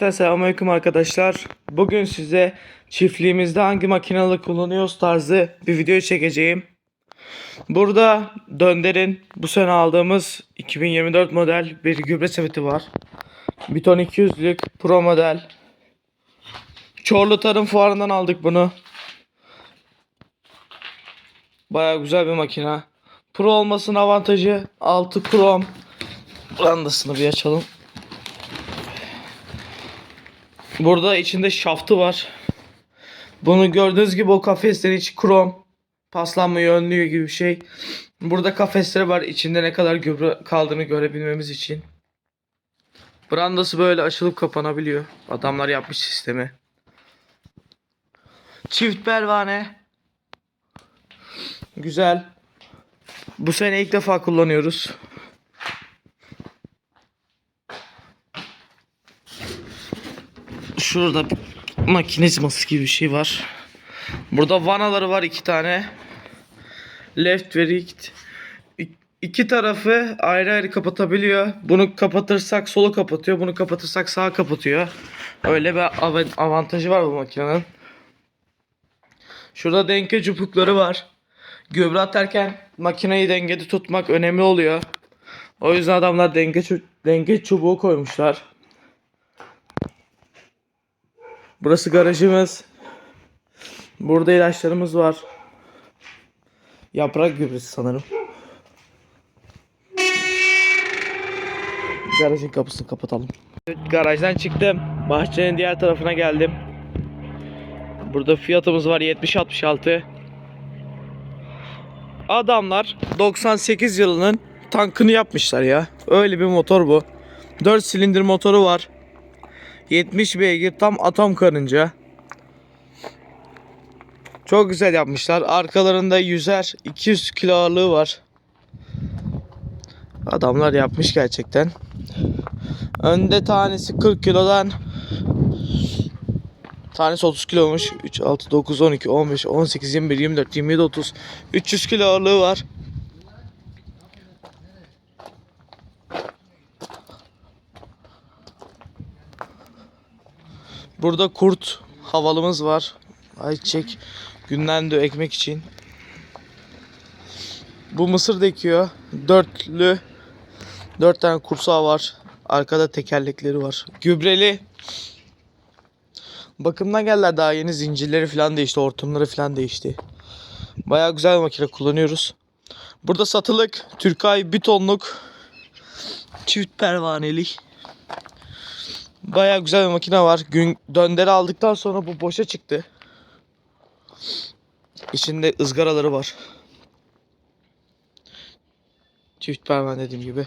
Evet selamünaleyküm arkadaşlar. Bugün size çiftliğimizde hangi makineleri kullanıyoruz tarzı bir video çekeceğim. Burada Dönder'in bu sene aldığımız 2024 model bir gübre sepeti var. Bir ton 200'lük pro model. Çorlu Tarım Fuarı'ndan aldık bunu. Baya güzel bir makine. Pro olmasının avantajı 6 krom. Brandasını bir açalım. Burada içinde şaftı var. Bunu gördüğünüz gibi o kafeslerin içi krom. Paslanmayı önlüyor gibi bir şey. Burada kafesleri var içinde ne kadar gübre kaldığını görebilmemiz için. Brandası böyle açılıp kapanabiliyor. Adamlar yapmış sistemi. Çift pervane. Güzel. Bu sene ilk defa kullanıyoruz. Şurada makinizması gibi bir şey var. Burada vanaları var iki tane. Left ve right. İki tarafı ayrı ayrı kapatabiliyor. Bunu kapatırsak solu kapatıyor. Bunu kapatırsak sağa kapatıyor. Öyle bir av- avantajı var bu makinenin. Şurada denge çubukları var. Gübre atarken makineyi dengede tutmak önemli oluyor. O yüzden adamlar denge, denge çubuğu koymuşlar. Burası garajımız. Burada ilaçlarımız var. Yaprak gübresi sanırım. Garajın kapısını kapatalım. Evet, garajdan çıktım. Bahçenin diğer tarafına geldim. Burada fiyatımız var 70-66. Adamlar 98 yılının tankını yapmışlar ya. Öyle bir motor bu. 4 silindir motoru var. 70 beygir tam atom karınca. Çok güzel yapmışlar. Arkalarında yüzer 200 kilo ağırlığı var. Adamlar yapmış gerçekten. Önde tanesi 40 kilodan tanesi 30 kilo olmuş. 3, 6, 9, 12, 15, 18, 21, 24, 27, 30. 300 kilo ağırlığı var. Burada kurt havalımız var. Ayçiçek günlendi ekmek için. Bu mısır dekiyor. Dörtlü. Dört tane kursağı var. Arkada tekerlekleri var. Gübreli. Bakımdan geldiler daha yeni zincirleri falan değişti. Hortumları falan değişti. Baya güzel makine kullanıyoruz. Burada satılık Türkay bir tonluk çift pervaneli Baya güzel bir makine var. Gün dönderi aldıktan sonra bu boşa çıktı. İçinde ızgaraları var. Çift pervan dediğim gibi.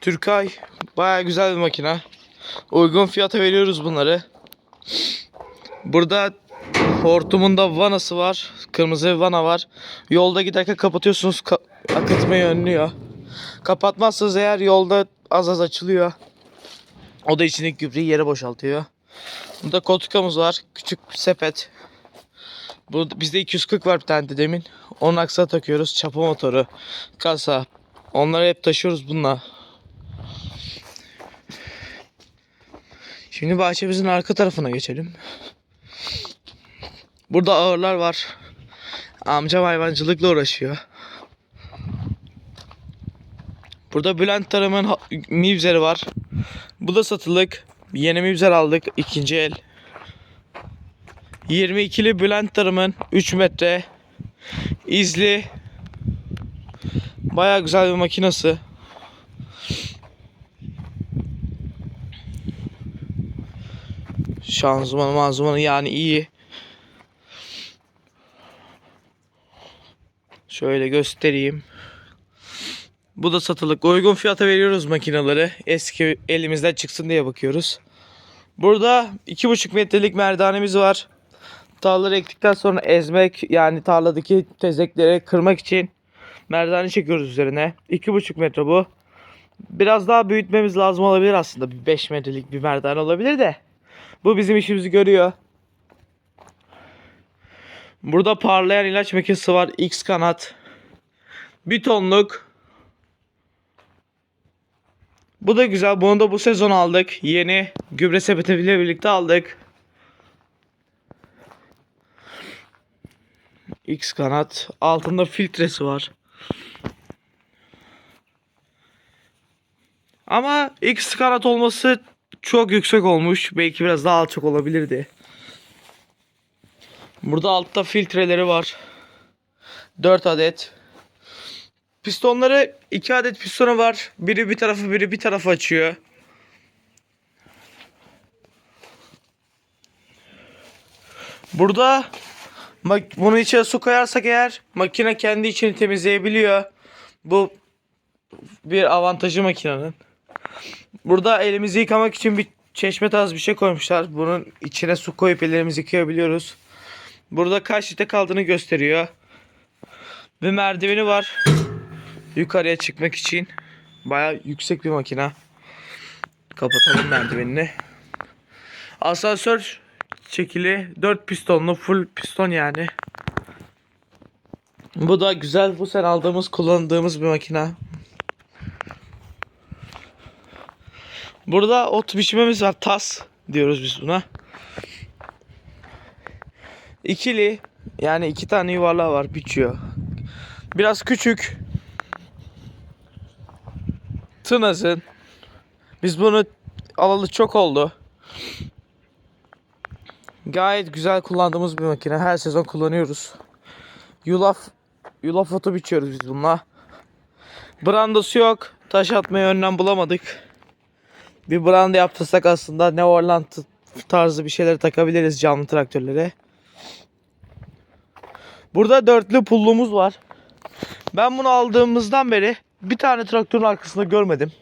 Türkay baya güzel bir makine. Uygun fiyata veriyoruz bunları. Burada hortumunda vanası var. Kırmızı bir vana var. Yolda giderken kapatıyorsunuz. ka- akıtmayı önlüyor. Kapatmazsanız eğer yolda az az açılıyor. O da içindeki gübreyi yere boşaltıyor. Burada koltukamız var. Küçük sepet. Bu, bizde 240 var bir tane de demin. Onun aksına takıyoruz. Çapa motoru, kasa. Onları hep taşıyoruz bununla. Şimdi bahçemizin arka tarafına geçelim. Burada ağırlar var. Amcam hayvancılıkla uğraşıyor. Burada Bülent Tarım'ın mivzeri var. Bu da satılık. Yeni mivzer aldık. ikinci el. 22'li Bülent Tarım'ın 3 metre. izli. Baya güzel bir makinası. Şanzımanı manzımanı yani iyi. Şöyle göstereyim. Bu da satılık. Uygun fiyata veriyoruz makineleri. Eski elimizden çıksın diye bakıyoruz. Burada 2,5 metrelik merdanemiz var. Tarlaları ektikten sonra ezmek yani tarladaki tezekleri kırmak için merdane çekiyoruz üzerine. 2,5 metre bu. Biraz daha büyütmemiz lazım olabilir aslında. Bir 5 metrelik bir merdane olabilir de. Bu bizim işimizi görüyor. Burada parlayan ilaç makinesi var. X kanat. Bir tonluk Bu da güzel. Bunu da bu sezon aldık. Yeni gübre sepetiyle birlikte aldık. X kanat. Altında filtresi var. Ama X kanat olması çok yüksek olmuş. Belki biraz daha alçak olabilirdi. Burada altta filtreleri var. 4 adet. Pistonları 2 adet pistonu var. Biri bir tarafı biri bir tarafı açıyor. Burada bunu içine su koyarsak eğer makine kendi içini temizleyebiliyor. Bu bir avantajı makinenin. Burada elimizi yıkamak için bir çeşme tarzı bir şey koymuşlar. Bunun içine su koyup ellerimizi yıkayabiliyoruz. Burada kaç litre kaldığını gösteriyor. Ve merdiveni var. Yukarıya çıkmak için. Baya yüksek bir makina. Kapatalım merdivenini. Asansör çekili 4 pistonlu full piston yani. Bu da güzel bu sene aldığımız kullandığımız bir makina. Burada ot biçimimiz var. Tas diyoruz biz buna. İkili yani iki tane yuvarlağı var biçiyor. Biraz küçük. Tınazın. Biz bunu alalı çok oldu. Gayet güzel kullandığımız bir makine. Her sezon kullanıyoruz. Yulaf yulaf otu biçiyoruz biz bununla. Brandosu yok. Taş atmayı önlem bulamadık. Bir branda yaptırsak aslında Neverland tarzı bir şeyler takabiliriz canlı traktörlere. Burada dörtlü pullumuz var. Ben bunu aldığımızdan beri bir tane traktörün arkasında görmedim.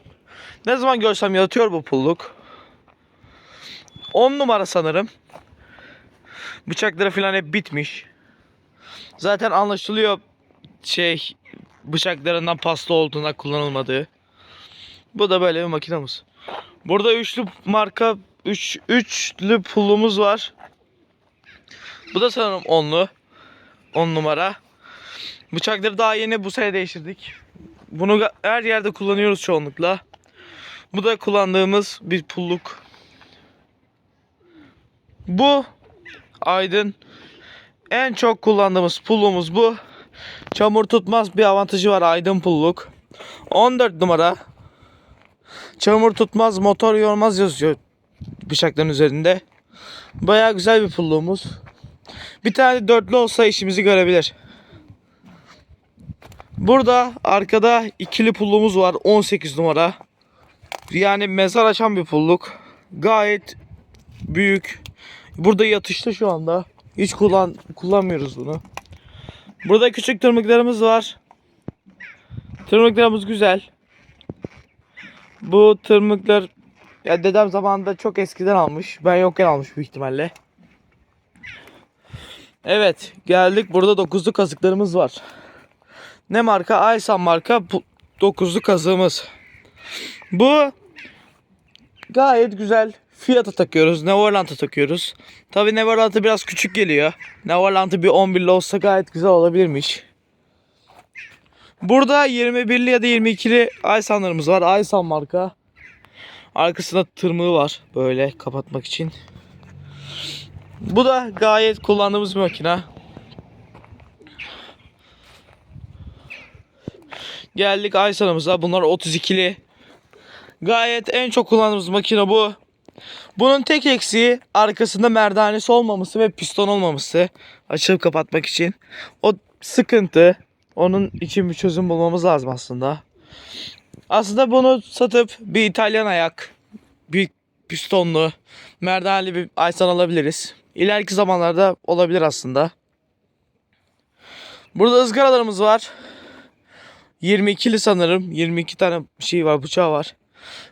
Ne zaman görsem yatıyor bu pulluk. 10 numara sanırım. Bıçakları falan hep bitmiş. Zaten anlaşılıyor şey bıçaklarından pasta olduğuna kullanılmadığı. Bu da böyle bir makinamız. Burada üçlü marka üç, üçlü pullumuz var. Bu da sanırım onlu. 10 numara. Bıçakları daha yeni bu sene değiştirdik. Bunu her yerde kullanıyoruz çoğunlukla. Bu da kullandığımız bir pulluk. Bu Aydın en çok kullandığımız pullumuz bu. Çamur tutmaz bir avantajı var Aydın pulluk. 14 numara. Çamur tutmaz, motor yormaz yazıyor bıçakların üzerinde. Baya güzel bir pulluğumuz. Bir tane dörtlü olsa işimizi görebilir. Burada arkada ikili pullumuz var 18 numara. Yani mezar açan bir pulluk. Gayet büyük. Burada yatışta şu anda. Hiç kullan kullanmıyoruz bunu. Burada küçük tırmıklarımız var. Tırmıklarımız güzel. Bu tırmıklar ya dedem zamanında çok eskiden almış. Ben yokken almış büyük ihtimalle. Evet geldik. Burada dokuzlu kazıklarımız var. Ne marka? Aysan marka bu dokuzlu kazığımız. Bu gayet güzel. Fiyata takıyoruz. Neverland'a takıyoruz. Tabi Neverland'a biraz küçük geliyor. Neverland'ı bir 11'li olsa gayet güzel olabilirmiş. Burada 21'li ya da 22'li Aysanlarımız var. Aysan marka. Arkasında tırmığı var. Böyle kapatmak için. Bu da gayet kullandığımız bir makine. Geldik Aysan'ımıza. Bunlar 32'li. Gayet en çok kullandığımız makine bu. Bunun tek eksiği arkasında merdanesi olmaması ve piston olmaması. Açıp kapatmak için. O sıkıntı. Onun için bir çözüm bulmamız lazım aslında. Aslında bunu satıp bir İtalyan ayak, bir pistonlu, merdaneli bir Aysan alabiliriz. İleriki zamanlarda olabilir aslında. Burada ızgaralarımız var. 22'li sanırım. 22 tane şey var, bıçağı var.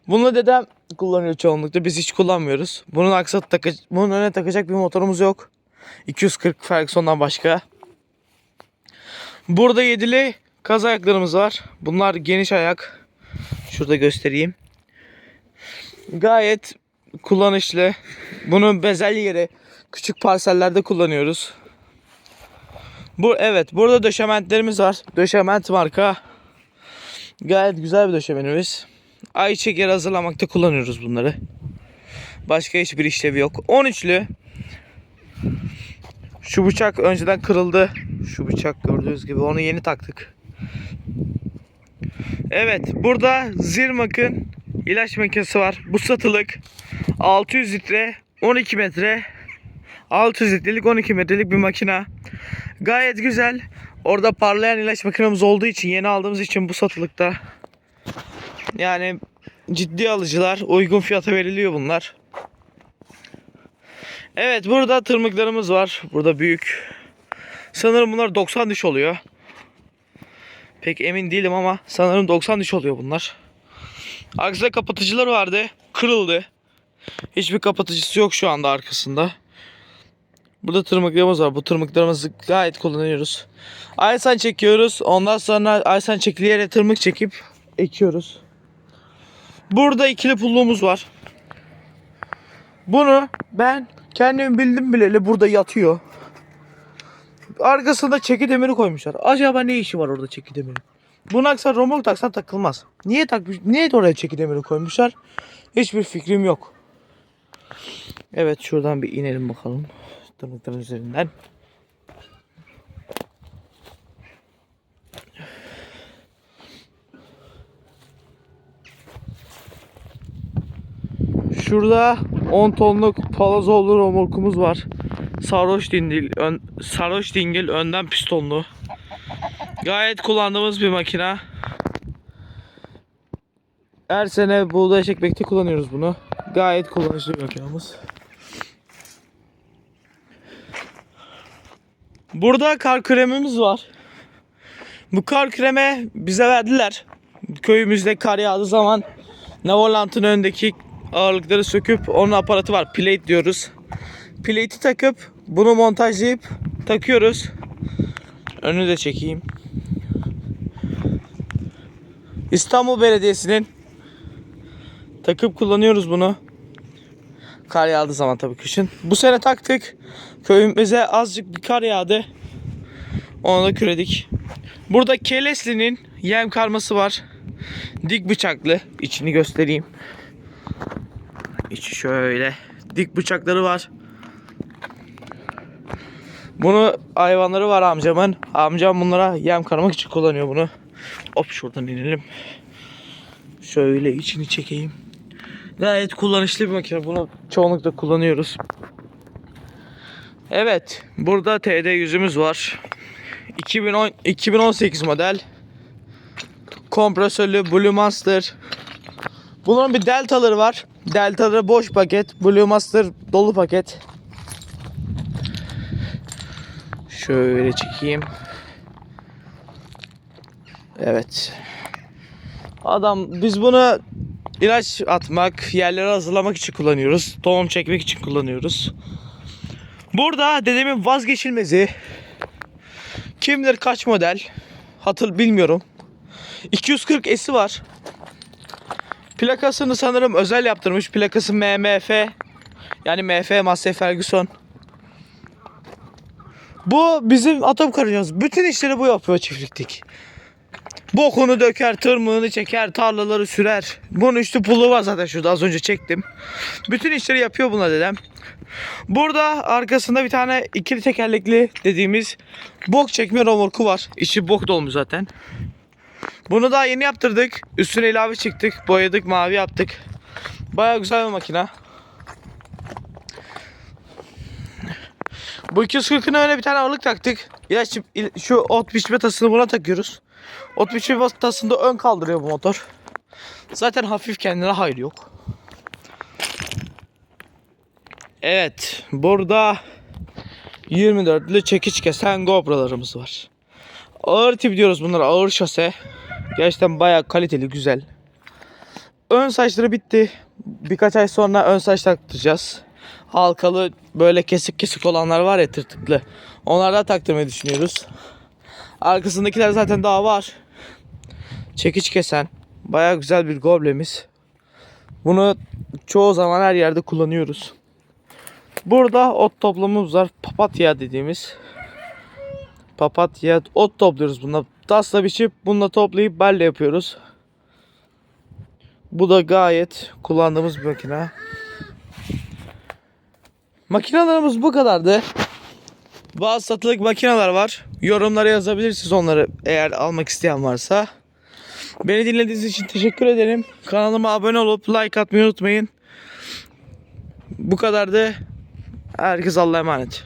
Bunu dedem kullanıyor çoğunlukla. Biz hiç kullanmıyoruz. Bunun aksat taka bunun önüne takacak bir motorumuz yok. 240 Ferguson'dan başka. Burada yedili kaz ayaklarımız var. Bunlar geniş ayak. Şurada göstereyim. Gayet kullanışlı. Bunu bezelye yeri küçük parsellerde kullanıyoruz. Bu evet burada döşementlerimiz var. Döşement marka. Gayet güzel bir döşemenimiz. ayçiçek yağı hazırlamakta kullanıyoruz bunları. Başka hiçbir işlevi yok. 13'lü. Şu bıçak önceden kırıldı. Şu bıçak gördüğünüz gibi onu yeni taktık. Evet burada Zirmak'ın ilaç makinesi var. Bu satılık 600 litre 12 metre 600 litrelik 12 metrelik bir makina. Gayet güzel. Orada parlayan ilaç makinemiz olduğu için yeni aldığımız için bu satılıkta. Yani ciddi alıcılar uygun fiyata veriliyor bunlar. Evet burada tırmıklarımız var. Burada büyük. Sanırım bunlar 90 diş oluyor. Pek emin değilim ama sanırım 90 diş oluyor bunlar. Arkasında kapatıcılar vardı. Kırıldı. Hiçbir kapatıcısı yok şu anda arkasında. Burada tırmıklarımız var. Bu tırmıklarımızı gayet kullanıyoruz. Aysan çekiyoruz. Ondan sonra Aysan çekili yere tırmık çekip ekiyoruz. Burada ikili pulluğumuz var. Bunu ben kendim bildim bileli burada yatıyor. Arkasında çeki demiri koymuşlar. Acaba ne işi var orada çeki demiri? Bunu aksan romork taksan takılmaz. Niye takmış? Niye oraya çeki demiri koymuşlar? Hiçbir fikrim yok. Evet şuradan bir inelim bakalım. Tırmıkların üzerinden. Şurada 10 tonluk palazolu romorkumuz var. Sarhoş dingil, ön, sarhoş dingil önden pistonlu. Gayet kullandığımız bir makina. Her sene buğday çekmekte kullanıyoruz bunu. Gayet kullanışlı bir makinamız. Burada kar kremimiz var. Bu kar kreme bize verdiler. Köyümüzde kar yağdığı zaman Nevolant'ın önündeki ağırlıkları söküp onun aparatı var. Plate diyoruz. Plate'i takıp bunu montajlayıp takıyoruz. Önünü de çekeyim. İstanbul Belediyesi'nin takıp kullanıyoruz bunu. Kar yağdığı zaman tabii kışın. Bu sene taktık. Köyümüze azıcık bir kar yağdı. Onu da küredik. Burada Kelesli'nin yem karması var. Dik bıçaklı. İçini göstereyim. İçi şöyle. Dik bıçakları var. Bunu hayvanları var amcamın. Amcam bunlara yem karmak için kullanıyor bunu. Hop şuradan inelim. Şöyle içini çekeyim. Gayet kullanışlı bir makine. Bunu çoğunlukla kullanıyoruz. Evet. Burada TD yüzümüz var. 2010, 2018 model. Kompresörlü Blue Master. Bunun bir deltaları var. Deltaları boş paket. Blue Master dolu paket. Şöyle çekeyim. Evet. Adam biz bunu ilaç atmak, yerlere hazırlamak için kullanıyoruz. Tohum çekmek için kullanıyoruz. Burada dedemin vazgeçilmezi. Kim bilir kaç model? Hatır bilmiyorum. 240 S'i var. Plakasını sanırım özel yaptırmış. Plakası MMF. Yani MF Massey Ferguson. Bu bizim atom karıncamız. Bütün işleri bu yapıyor çiftliktik. Bokunu döker, tırmığını çeker, tarlaları sürer. Bunun üstü pulu var zaten şurada az önce çektim. Bütün işleri yapıyor buna dedem. Burada arkasında bir tane ikili tekerlekli dediğimiz bok çekme romorku var. İçi bok dolmuş zaten. Bunu daha yeni yaptırdık. Üstüne ilave çıktık. Boyadık, mavi yaptık. Baya güzel bir makina. Bu 240'ın öyle bir tane ağırlık taktık. İlaç, il- şu ot biçme tasını buna takıyoruz. Ot biçme tasında ön kaldırıyor bu motor. Zaten hafif kendine hayır yok. Evet. Burada 24'lü çekiç kesen GoPro'larımız var. Ağır tip diyoruz bunlara. Ağır şase. Gerçekten bayağı kaliteli, güzel. Ön saçları bitti. Birkaç ay sonra ön saç taktıracağız. Halkalı böyle kesik kesik olanlar var ya tırtıklı. Onlardan taktırmayı düşünüyoruz. Arkasındakiler zaten daha var. Çekiç kesen. Bayağı güzel bir goblemiz. Bunu çoğu zaman her yerde kullanıyoruz. Burada ot toplamamız var. Papatya dediğimiz. Papatya ot topluyoruz bununla. Tasla biçip bununla toplayıp balle yapıyoruz. Bu da gayet kullandığımız bir makine. Makinalarımız bu kadardı. Bazı satılık makineler var. Yorumlara yazabilirsiniz onları eğer almak isteyen varsa. Beni dinlediğiniz için teşekkür ederim. Kanalıma abone olup like atmayı unutmayın. Bu kadardı. Herkes Allah'a emanet.